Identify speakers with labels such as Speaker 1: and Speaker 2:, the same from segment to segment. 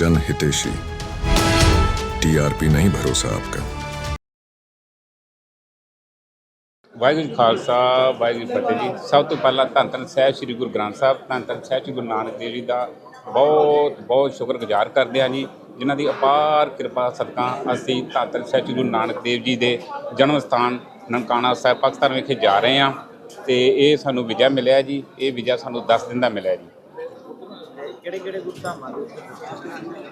Speaker 1: जन हितेशी टीआरपी नहीं भरोसा आपका
Speaker 2: ਵਾਹਿਗੁਰੂ ਜੀ ਖਾਲਸਾ ਵਾਹਿਗੁਰੂ ਜੀ ਫਤਿਹ ਜੀ ਸਭ ਤੋਂ ਪਹਿਲਾਂ ਧੰਨ ਧੰਨ ਸਾਹਿਬ ਸ੍ਰੀ ਗੁਰੂ ਗ੍ਰੰਥ ਸਾਹਿਬ ਧੰਨ ਧੰਨ ਸਾਹਿਬ ਸ੍ਰੀ ਗੁਰੂ ਨਾਨਕ ਦੇਵ ਜੀ ਦਾ ਬਹੁਤ ਬਹੁਤ ਸ਼ੁਕਰਗੁਜ਼ਾਰ ਕਰਦੇ ਹਾਂ ਜੀ ਜਿਨ੍ਹਾਂ ਦੀ ਅਪਾਰ ਕਿਰਪਾ ਸਦਕਾ ਅਸੀਂ ਧੰਨ ਧੰਨ ਸਾਹਿਬ ਸ੍ਰੀ ਗੁਰੂ ਨਾਨਕ ਦੇਵ ਜੀ ਦੇ ਜਨਮ ਸਥਾਨ ਨਨਕਾਣਾ ਸਾਹਿਬ ਪਾਕਿਸਤਾਨ ਵਿਖੇ ਜਾ ਰਹੇ ਹਾਂ ਤੇ ਇਹ ਸਾਨੂੰ ਵਿਜਾ ਮਿਲਿਆ ਜੀ ਇਹ ਵਿਜਾ ਸਾਨੂੰ 10 ਦਿਨ ਦਾ ਮਿਲਿਆ ਜੀ
Speaker 3: ਕਿਹੜੇ ਕਿਹੜੇ ਗੁਰਧਾਮਾਂ ਦੇ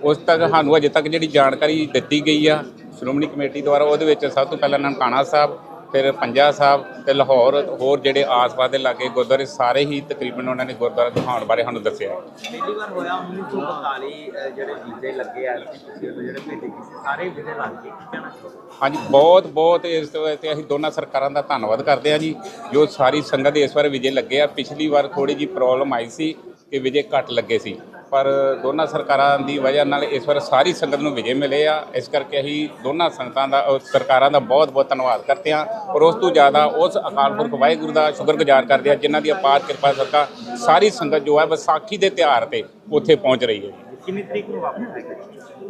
Speaker 2: ਉਸ ਤੱਕ ਸਾਨੂੰ ਅਜੇ ਤੱਕ ਜਿਹੜੀ ਜਾਣਕਾਰੀ ਦਿੱਤੀ ਗਈ ਆ ਸ਼੍ਰੋਮਣੀ ਕਮੇਟੀ ਦੁਆਰਾ ਉਹਦੇ ਵਿੱਚ ਸਭ ਤੋਂ ਪਹਿਲਾਂ ਨਨਕਾਣਾ ਸਾਹਿਬ ਫਿਰ ਪੰਜਾ ਸਾਹਿਬ ਤੇ ਲਾਹੌਰ ਹੋਰ ਜਿਹੜੇ ਆਸ-ਪਾਸ ਦੇ ਲਾਗੇ ਗੁਰਦੁਆਰੇ ਸਾਰੇ ਹੀ ਤਕਰੀਬਨ ਉਹਨਾਂ ਨੇ ਗੁਰਦੁਆਰਾ ਦਿਖਾਉਣ ਬਾਰੇ ਸਾਨੂੰ ਦੱਸਿਆ। ਹੈ
Speaker 3: ਪਹਿਲੀ ਵਾਰ ਹੋਇਆ 1942 ਅਹ ਜਿਹੜੇ ਵੀਜ਼ੇ ਲੱਗੇ ਆ ਤੁਸੀਂ ਉਦੋਂ ਜਿਹੜੇ ਭੇਜੇ ਕਿਸੇ ਸਾਰੇ ਵੀਜ਼ੇ ਲੱਗ ਗਏ ਕੀ ਕਹਿਣਾ ਚਾਹੋਗੇ?
Speaker 2: ਹਾਂਜੀ ਬਹੁਤ ਬਹੁਤ ਇਸ ਤੋਂ ਤੇ ਅਸੀਂ ਦੋਨਾਂ ਸਰਕਾਰਾਂ ਦਾ ਧੰਨਵਾਦ ਕਰਦੇ ਹਾਂ ਜੀ ਜੋ ਸਾਰੀ ਸੰਗਤ ਇਸ ਵਾਰ ਵਿਜੇ ਲੱਗੇ ਆ। ਪਿਛਲੀ ਵਾਰ ਥੋੜੀ ਜੀ ਪ੍ਰੋਬਲਮ ਆਈ ਸੀ ਕਿ ਵਿਜੇ ਘੱਟ ਲੱਗੇ ਸੀ। ਪਰ ਦੋਨਾਂ ਸਰਕਾਰਾਂ ਦੀ ਵਜ੍ਹਾ ਨਾਲ ਇਸ ਵਾਰ ਸਾਰੀ ਸੰਗਤ ਨੂੰ ਵਿਜੇ ਮਿਲੇ ਆ। ਇਸ ਕਰਕੇ ਅਸੀਂ ਦੋਨਾਂ ਸੰਗਤਾਂ ਦਾ, ਅਹ, ਸਰਕਾਰਾਂ ਦਾ ਬਹੁਤ ਬਹੁਤ ਧੰਨਵਾਦ ਕਰਦੇ ਹਾਂ। ਔਰ ਉਸ ਤੋਂ ਜ਼ਿਆਦਾ ਉਸ ਅਕਾਲ ਪੁਰਖ ਵਾਹਿਗੁਰੂ ਦਾ ਸ਼ੁਕਰਗੁਜ਼ਾਰ ਕਰਦੇ ਹਾਂ, ਜਿਨ੍ਹਾਂ ਦੀ ਅਪਾਰ ਕਿਰਪਾ ਸਦਕਾ ਸਾਰੀ ਸੰਗਤ ਜੋ ਹੈ ਵਿਸਾਖੀ ਦੇ ਤਿਉਹਾਰ ਤੇ ਉੱਥੇ ਪਹੁੰਚ ਰਹੀ ਹੈ
Speaker 3: ਕਿੰਨੀ ਤਰੀਕ ਨੂੰ ਵਾਪਸ ਆਏਗਾ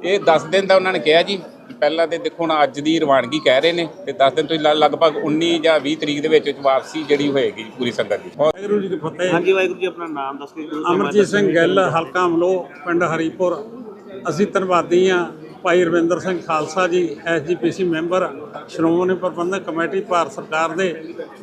Speaker 2: ਇਹ 10 ਦਿਨ ਦਾ ਉਹਨਾਂ ਨੇ ਕਿਹਾ ਜੀ ਪਹਿਲਾਂ ਤੇ ਦੇਖੋ ਹੁਣ ਅੱਜ ਦੀ ਰਵਾਨਗੀ ਕਹਿ ਰਹੇ ਨੇ ਤੇ 10 ਦਿਨ ਤੋਂ ਲਗਭਗ 19 ਜਾਂ 20 ਤਰੀਕ ਦੇ ਵਿੱਚ ਵਿੱਚ ਵਾਪਸੀ ਜਿਹੜੀ ਹੋਏਗੀ ਪੂਰੀ ਸੰਗਤ ਦੀ।
Speaker 4: ਵਾਹਿਗੁਰੂ ਜੀ ਫਤਿਹ।
Speaker 3: ਹਾਂਜੀ ਵਾਹਿਗੁਰੂ ਜੀ ਆਪਣਾ ਨਾਮ ਦੱਸ ਕੇ
Speaker 4: ਅਮਰਜੀਤ ਸਿੰਘ ਗਿੱਲ ਹਲਕਾ ਅਮਲੋ ਪਿੰਡ ਹਰੀਪੁਰ। ਅਸੀਂ ਧੰਨਵਾਦੀ ਹਾਂ ਭਾਈ Ravinder Singh Khalsa ji SGPC member Shiromani Prabandhak committee Bharat ਸਰਕਾਰ ਦੇ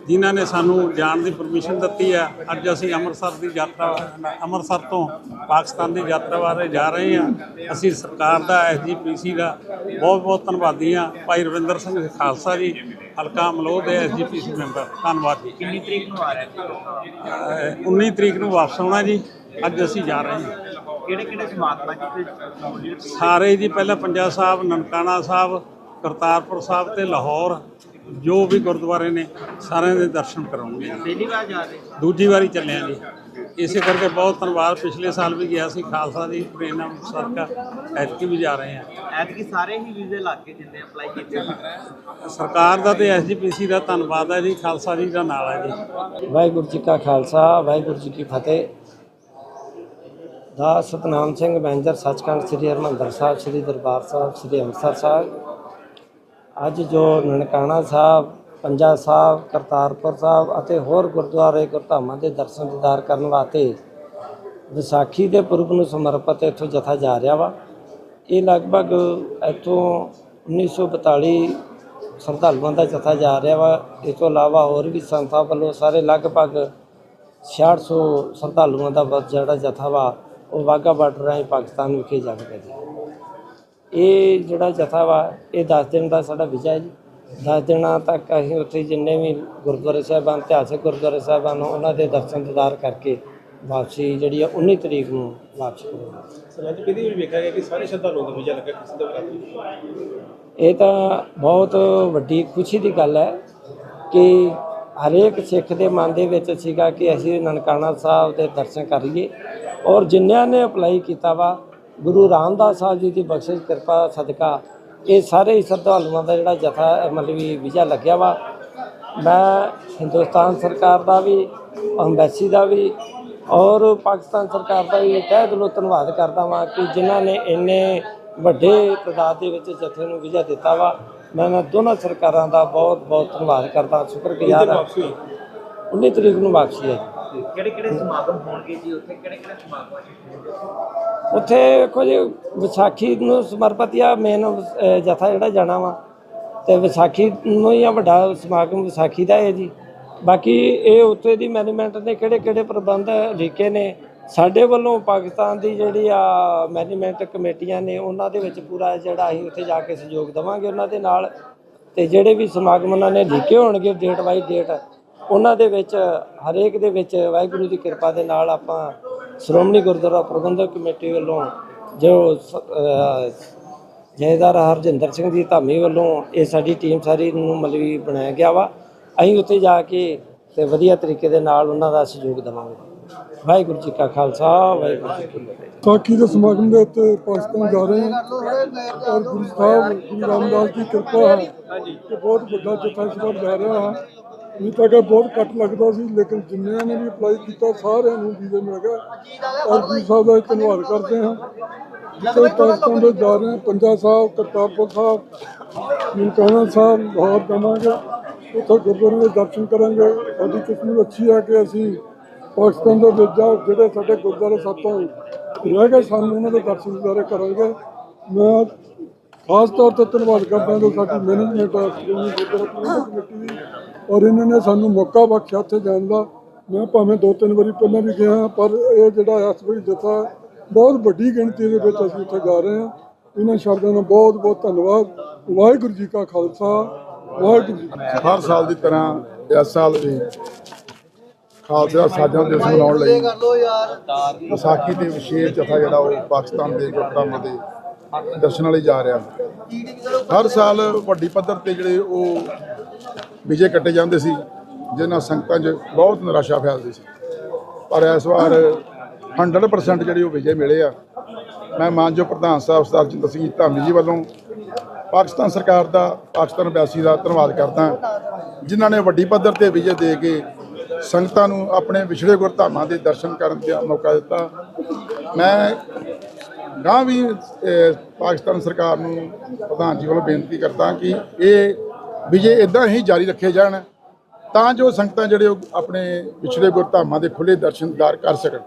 Speaker 4: ਜਿਨ੍ਹਾਂ ਨੇ ਸਾਨੂੰ ਜਾਣ ਦੀ ਪਰਮਿਸ਼ਨ ਦਿੱਤੀ ਹੈ ਅੱਜ ਅਸੀਂ ਅੰਮ੍ਰਿਤਸਰ ਦੀ ਯਾਤਰਾ ਅੰਮ੍ਰਿਤਸਰ ਤੋਂ ਪਾਕਿਸਤਾਨ ਦੀ ਯਾਤਰਾ ਬਾਰੇ ਜਾ ਰਹੇ ਹਾਂ। ਅਸੀਂ ਸਰਕਾਰ ਦਾ ਐਸਜੀਪੀਸੀ ਦਾ ਬਹੁਤ ਬਹੁਤ ਧੰਨਵਾਦੀ ਹਾਂ। ਭਾਈ ਰਵਿੰਦਰ ਸਿੰਘ ਖਾਲਸਾ ਜੀ ਹਲਕਾ ਅਮਲੋ ਦੇ ਐਸਜੀਪੀਸੀ ਮੈਂਬਰ। ਧੰਨਵਾਦ ਜੀ।
Speaker 3: ਕਿੰਨੀ ਤਰੀਕ ਨੂੰ ਆ ਰਿਹਾ
Speaker 4: ਅਹ 19 ਤਰੀਕ ਨੂੰ ਵਾਪਸ ਆਉਣਾ ਜੀ। ਅੱਜ ਅਸੀਂ ਜਾ ਰਹੇ ਹਾਂ।
Speaker 3: ਕਿਹੜੇ ਕਿਹੜੇ ਸਮਾਗਮਾਂ ਜਿੱਥੇ
Speaker 4: ਸਾਰੇ ਜੀ ਪਹਿਲਾਂ ਪੰਜਾ ਸਾਹਿਬ ਨਨਕਾਣਾ ਸਾਹਿਬ ਕਰਤਾਰਪੁਰ ਸਾਹਿਬ ਤੇ ਲਾਹੌਰ ਜੋ ਵੀ ਗੁਰਦੁਆਰੇ ਨੇ ਸਾਰਿਆਂ ਦੇ ਦਰਸ਼ਨ ਕਰਾਉਣਗੇ।
Speaker 3: ਪਹਿਲੀ ਵਾਰ ਜਾ ਰਹੇ?
Speaker 4: ਦੂਜੀ ਵਾਰੀ ਚੱਲੇ ਹਾਂ ਜੀ। ਇਸੇ ਕਰਕੇ ਬਹੁਤ ਧੰਨਵਾਦ ਪਿਛਲੇ ਸਾਲ ਵੀ ਗਿਆ ਸੀ ਖਾਲਸਾ ਦੀ ਅੰਮ੍ਰਿਤਸਰ ਦਾ ਐਤਕੀ ਵੀ ਜਾ ਰਹੇ ਹਾਂ।
Speaker 3: ਐਤਕੀ ਸਾਰੇ ਹੀ ਵੀਜ਼ੇ ਲੱਗ ਗਏ ਜਿੰਨੇ ਅਪਲਾਈ ਕੀਤੇ ਸੀ
Speaker 4: ਸਰਕਾਰ ਦਾ ਤੇ ਐਸਜੀਪੀਸੀ ਦਾ ਧੰਨਵਾਦ ਹੈ ਜੀ ਖਾਲਸਾ ਜੀ ਦਾ ਨਾਲ ਹੈ ਜੀ।
Speaker 5: ਵਾਹਿਗੁਰੂ ਜੀ ਕਾ ਖਾਲਸਾ ਵਾਹਿਗੁਰੂ ਜੀ ਕੀ ਫਤਿਹ। ਦਾ ਸਤਨਾਮ ਸਿੰਘ ਮੈਨੇਜਰ ਸੱਚਖੰਡ ਸ੍ਰੀ ਹਰਿਮੰਦਰ ਸਾਹਿਬ, ਸ੍ਰੀ ਦਰਬਾਰ ਸਾਹਿਬ, ਸ੍ਰੀ ਅੰਮ੍ਰਿਤਸਰ ਸਾਹਿਬ। ਅੱਜ ਜੋ ਨਨਕਾਣਾ ਸਾਹਿਬ, ਪੰਜਾ ਸਾਹਿਬ, ਕਰਤਾਰਪੁਰ ਸਾਹਿਬ ਅਤੇ ਹੋਰ ਗੁਰਦੁਆਰੇ ਗੁਰਧਾਮਾਂ ਦੇ ਦਰਸ਼ਨ ਦੀਦਾਰ ਕਰਨ ਵਾਸਤੇ ਵਿਸਾਖੀ ਦੇ ਪੁਰਬ ਨੂੰ ਸਮਰਪਿਤ ਇੱਥੋਂ ਜਥਾ ਜਾ ਰਿਹਾ ਵਾ। ਇਹ ਲਗਭਗ ਇੱਥੋਂ 1942 ਸ਼ਰਧਾਲੂਆਂ ਦਾ ਜਥਾ ਜਾ ਰਿਹਾ ਵਾ। ਇਸ ਤੋਂ ਇਲਾਵਾ ਹੋਰ ਵੀ ਸੰਸਥਾ ਵੱਲੋਂ ਸਾਰੇ ਲਗਭਗ 6600 ਸ਼ਰਧਾਲੂਆਂ ਦਾ ਜਿਹੜਾ ਜਥਾ ਵਾ ਉਹ ਵਾਹਗਾ ਬਾਰਡਰ ਰਾਹੀਂ ਪਾਕਿਸਤਾਨ ਵਿਖੇ ਜਾਵੇਗਾ ਜੀ ਇਹ ਜਿਹੜਾ ਜਥਾ ਵਾ ਇਹ 10 ਦਿਨ ਦਾ ਸਾਡਾ ਵਿਜਾ ਹੈ ਜੀ। 10 ਦਿਨਾਂ ਤੱਕ ਅਸੀਂ ਉੱਥੇ ਜਿੰਨੇ ਵੀ ਗੁਰਦੁਆਰੇ ਸਾਹਿਬਾਨ ਇਤਿਹਾਸਕ ਗੁਰਦੁਆਰੇ ਸਾਹਿਬਾਨ ਉਹਨਾਂ ਦੇ ਦਰਸ਼ਨ ਦੀਦਾਰ ਕਰਕੇ ਵਾਪਸੀ ਜਿਹੜੀ ਆ 19 ਤਰੀਕ ਨੂੰ ਵਾਪਸ ਕਰਾਂਗੇ
Speaker 6: ਸਰ ਅੱਜ ਕਿਹਦੀ ਵੀ ਵੇਖਿਆ ਗਿਆ ਕਿ ਸਾਰੇ ਸ਼ਰਧਾਲੂਆਂ ਦਾ ਵੀਜ਼ਾ ਲੱਗਾ ਕਿਸੇ ਦਾ ਵੀ
Speaker 5: ਇਹ ਤਾਂ ਬਹੁਤ ਵੱਡੀ ਖੁਸ਼ੀ ਦੀ ਗੱਲ ਹੈ ਕਿ ਹਰੇਕ ਸਿੱਖ ਦੇ ਮਨ ਦੇ ਵਿੱਚ ਸੀਗਾ ਕਿ ਅਸੀਂ ਨਨਕਾਣਾ ਸਾਹਿਬ ਦੇ ਦਰਸ਼ਨ ਕਰੀਏ। ਔਰ ਜਿਨ੍ਹਾਂ ਨੇ ਅਪਲਾਈ ਕੀਤਾ ਵਾ, ਗੁਰੂ ਰਾਮਦਾਸ ਸਾਹਿਬ ਜੀ ਦੀ ਬਖਸ਼ਿਸ਼, ਕਿਰਪਾ, ਸਦਕਾ, ਇਹ ਸਾਰੇ ਹੀ ਸ਼ਰਧਾਲੂਆਂ ਦਾ ਜਿਹੜਾ ਜਥਾ, ਮਤਲਬ ਵੀ ਵੀਜ਼ਾ ਲੱਗਿਆ ਵਾ। ਮੈਂ ਹਿੰਦੁਸਤਾਨ ਸਰਕਾਰ ਦਾ ਵੀ ਅੰਬੈਸੀ ਦਾ ਵੀ, ਔਰ ਪਾਕਿਸਤਾਨ ਸਰਕਾਰ ਦਾ ਵੀ ਤਹਿ ਦਿਲੋਂ ਧੰਨਵਾਦ ਕਰਦਾ ਵਾਂ ਕਿ ਜਿਨ੍ਹਾਂ ਨੇ ਇੰਨੇ ਵੱਡੇ ਤਾਦਾਦ ਦੇ ਵਿੱਚ ਜਥੇ ਨੂੰ ਵੀਜ਼ਾ ਦਿੱਤਾ ਵਾ। ਮੈਂ ਇਹਨਾਂ ਦੋਨਾਂ ਸਰਕਾਰਾਂ ਦਾ ਬਹੁਤ ਬਹੁਤ ਧੰਨਵਾਦ ਕਰਦਾ ਸ਼ੁਕਰਗੁਜ਼ਾਰ ਹਾਂ। 19 ਤਰੀਕ ਨੂੰ ਵਾਪਸੀ ਹੈ
Speaker 3: ਕਿਹੜੇ ਕਿਹੜੇ ਸਮਾਗਮ ਹੋਣਗੇ ਜੀ? ਉੱਥੇ ਕਿਹੜੇ ਕਿਹੜੇ ਸਮਾਗਮ
Speaker 5: ਉੱਥੇ ਵੇਖੋ ਜੀ ਵਿਸਾਖੀ ਨੂੰ ਸਮਰਪਿਤ ਆ ਮੇਨ ਜਥਾ ਜਿਹੜਾ ਜਾਣਾ ਵਾ। ਤੇ ਵਿਸਾਖੀ ਨੂੰ ਹੀ ਆ ਵੱਡਾ ਸਮਾਗਮ ਵਿਸਾਖੀ ਦਾ ਹੈ ਜੀ। ਬਾਕੀ ਇਹ ਉੱਥੇ ਦੀ ਮੈਨੇਜਮੈਂਟ ਨੇ ਕਿਹੜੇ ਕਿਹੜੇ ਪ੍ਰਬੰਧ ਲਿਖੇ ਨੇ ਸਾਡੇ ਵੱਲੋਂ ਪਾਕਿਸਤਾਨ ਦੀ ਜਿਹੜੀ ਆ ਮੈਨੇਜਮੈਂਟ ਕਮੇਟੀਆਂ ਨੇ, ਉਹਨਾਂ ਦੇ ਵਿੱਚ ਪੂਰਾ ਜਿਹੜਾ ਅਸੀਂ ਉੱਥੇ ਜਾ ਕੇ ਸਹਿਯੋਗ ਦੇਵਾਂਗੇ ਉਹਨਾਂ ਦੇ ਨਾਲ। ਤੇ ਜਿਹੜੇ ਵੀ ਸਮਾਗਮ ਉਹਨਾਂ ਨੇ ਲਿਖੇ ਹੋਣਗੇ ਡੇਟ ਬਾਈ ਡੇਟ ਉਹਨਾਂ ਦੇ ਵਿੱਚ, ਹਰੇਕ ਦੇ ਵਿੱਚ ਵਾਹਿਗੁਰੂ ਦੀ ਕਿਰਪਾ ਦੇ ਨਾਲ ਆਪਾਂ ਸ਼੍ਰੋਮਣੀ ਗੁਰਦੁਆਰਾ ਪ੍ਰਬੰਧਕ ਕਮੇਟੀ ਵੱਲੋਂ ਜੋ ਸ- ਜਥੇਦਾਰ ਹਰਜਿੰਦਰ ਸਿੰਘ ਜੀ ਧਾਮੀ ਵੱਲੋਂ ਇਹ ਸਾਡੀ ਟੀਮ ਸਾਰੀ ਨੂੰ ਮਤਲਬ ਬਣਾਇਆ ਗਿਆ ਵਾ। ਅਸੀਂ ਉੱਥੇ ਜਾ ਕੇ ਤੇ ਵਧੀਆ ਤਰੀਕੇ ਦੇ ਨਾਲ ਉਹਨਾਂ ਦਾ ਸਹਿਯੋਗ ਦੇਵਾਂਗੇ। ਵਾਹਿਗੁਰੂ ਜੀ ਕਾ ਖਾਲਸਾ, ਵਾਹਿਗੁਰੂ ਜੀ ਕੀ ਫਤਿਹ।
Speaker 7: ਸਾਖੀ ਦੇ ਸਮਾਗਮ ਦੇ ਉੱਤੇ ਪਾਕਿਸਤਾਨ ਜਾ ਰਹੇ ਹਾਂ। ਔਰ ਗੁਰੂ ਸਾਹਿਬ, ਗੁਰੂ ਰਾਮਦਾਸ ਦੀ ਕਿਰਪਾ ਹੈ ਕਿ ਬਹੁਤ ਵੱਡਾ ਜਥਾ ਇਸ ਜਾ ਰਿਹਾ ਹੈ। ਨਹੀਂ ਤਾਂ ਕਿ ਬਹੁਤ ਘੱਟ ਲੱਗਦਾ ਸੀ, ਲੇਕਿਨ ਜਿੰਨਿਆਂ ਨੇ ਵੀ ਅਪਲਾਈ ਕੀਤਾ, ਸਾਰਿਆਂ ਨੂੰ ਵੀਜ਼ੇ ਮਿਲ ਗਿਆ ਔਰ ਗੁਰੂ ਸਾਹਿਬ ਦਾ ਧੰਨਵਾਦ ਕਰਦੇ ਹਾਂ। ਤੇ ਪਾਕਿਸਤਾਨ ਦੇ ਜਾ ਰਹੇ ਹਾਂ, ਪੰਜਾ ਸਾਹਿਬ, ਕਰਤਾਰਪੁਰ ਸਾਹਿਬ, ਨਨਕਾਣਾ ਸਾਹਿਬ, ਲਾਹੌਰ ਜਾਵਾਂਗੇ। ਉੱਥੇ ਗੁਰਦੁਆਰੇ ਦੇ ਦਰਸ਼ਨ ਕਰਾਂਗੇ। ਸਾਡੀ ਕਿਸਮਤ ਅੱਛੀ ਹੈ ਕਿ ਅਸੀਂ ਪਾਕਿਸਤਾਨ ਦੇ ਵਿੱਚ ਜਾ ਜਿਹੜੇ ਸਾਡੇ ਗੁਰਦੁਆਰੇ ਸਾਤੋਂ ਰਹਿ ਗਏ ਸਾਨੂੰ ਉਹਨਾਂ ਦੇ ਦਰਸ਼ਨ ਦਿਦਾਰੇ ਕਰਾਂਗੇ। ਮੈਂ ਖਾਸ ਤੌਰ ਤੇ ਧੰਨਵਾਦ ਕਰਦਾ ਹਾਂ ਸਾਡੀ ਮੈਨੇਜਮੈਂਟ ਆ ਸ਼੍ਰੋਮਣੀ ਗੁਰਦੁਆਰਾ ਕਮੇਟੀ ਦੀ ਔਰ ਇਹਨਾਂ ਨੇ ਸਾਨੂੰ ਮੌਕਾ ਬਖਸ਼ਿਆ ਉੱਥੇ ਜਾਣ ਦਾ। ਮੈਂ ਭਾਵੇਂ ਦੋ ਤਿੰਨ ਵਾਰੀ ਪਹਿਲਾਂ ਵੀ ਗਿਆ ਹਾਂ, ਪਰ ਇਹ ਜਿਹੜਾ ਇਸ ਵਾਰੀ ਜਥਾ ਬਹੁਤ ਵੱਡੀ ਗਿਣਤੀ ਦੇ ਵਿੱਚ ਅਸੀਂ ਉੱਥੇ ਜਾ ਰਹੇ ਹਾਂ। ਇਹਨਾਂ ਸ਼ਬਦਾਂ ਦਾ ਬਹੁਤ ਬਹੁਤ ਧੰਨਵਾਦ। ਵਾਹਿਗੁਰੂ ਜੀ ਕਾ ਖਾਲਸਾ ਵਾਹਿਗੁਰੂ ਜੀ।
Speaker 8: ਹਰ ਸਾਲ ਦੀ ਤਰ੍ਹਾਂ ਇਸ ਸਾਲ ਵੀ ਖਾਲਸਾ ਸਾਜਾਂ ਦਿਵਸ ਮਨਾਉਣ ਲਈ। ਵਿਸਾਖੀ ਦੇ ਵਿਸ਼ੇਸ਼ ਜਥਾ ਜਿਹੜਾ ਉਹ ਪਾਕਿਸਤਾਨ ਦੇ ਗੁਰਧਾਮਾਂ ਦੇ ਦਰਸ਼ਨਾਂ ਲਈ ਜਾ ਰਿਹਾ। ਹਰ ਸਾਲ ਵੱਡੀ ਪੱਧਰ ਤੇ ਜਿਹੜੇ ਉਹ ਵਿਜੇ ਕੱਟੇ ਜਾਂਦੇ ਸੀ ਜਿਨ੍ਹਾਂ ਸੰਗਤਾਂ 'ਚ ਬਹੁਤ ਨਿਰਾਸ਼ਾ ਫੈਲਦੀ ਸੀ। ਪਰ ਇਸ ਵਾਰ 100% ਜਿਹੜੇ ਉਹ ਵਿਜੇ ਮਿਲੇ ਆ। ਮੈਂ ਮਾਨਯੋਗ ਪ੍ਰਧਾਨ ਸਾਹਿਬ ਸਰਦਾਰ ਜਿੰਦਰ ਸਿੰਘ ਧਾਮੀ ਜੀ ਵੱਲੋਂ ਪਾਕਿਸਤਾਨ ਸਰਕਾਰ ਦਾ ਪਾਕਿਸਤਾਨ ਐਮਬੈਸੀ ਦਾ ਧੰਨਵਾਦ ਕਰਦਾ। ਜਿਨ੍ਹਾਂ ਨੇ ਵੱਡੀ ਪੱਧਰ ਤੇ ਵਿਜੇ ਦੇ ਕੇ ਸੰਗਤਾਂ ਨੂੰ ਆਪਣੇ ਵਿਛੜੇ ਗੁਰਧਾਮਾਂ ਦੇ ਦਰਸ਼ਨ ਕਰਨ ਦਾ ਮੌਕਾ ਦਿੱਤਾ। ਮੈਂ ਗਾਂ ਵੀ ਪਾਕਿਸਤਾਨ ਸਰਕਾਰ ਨੂੰ ਪ੍ਰਧਾਨ ਜੀ ਵੱਲੋਂ ਬੇਨਤੀ ਕਰਦਾ ਕਿ ਇਹ ਵਿਜੇ ਇਦਾਂ ਹੀ ਜਾਰੀ ਰੱਖੇ ਜਾਣ ਤਾਂ ਜੋ ਸੰਗਤਾਂ ਜਿਹੜੇ ਉਹ ਆਪਣੇ ਵਿਛੜੇ ਗੁਰਧਾਮਾਂ ਦੇ ਖੁੱਲੇ ਦਰਸ਼ਨਦਾਰ ਕਰ ਸਕਣ।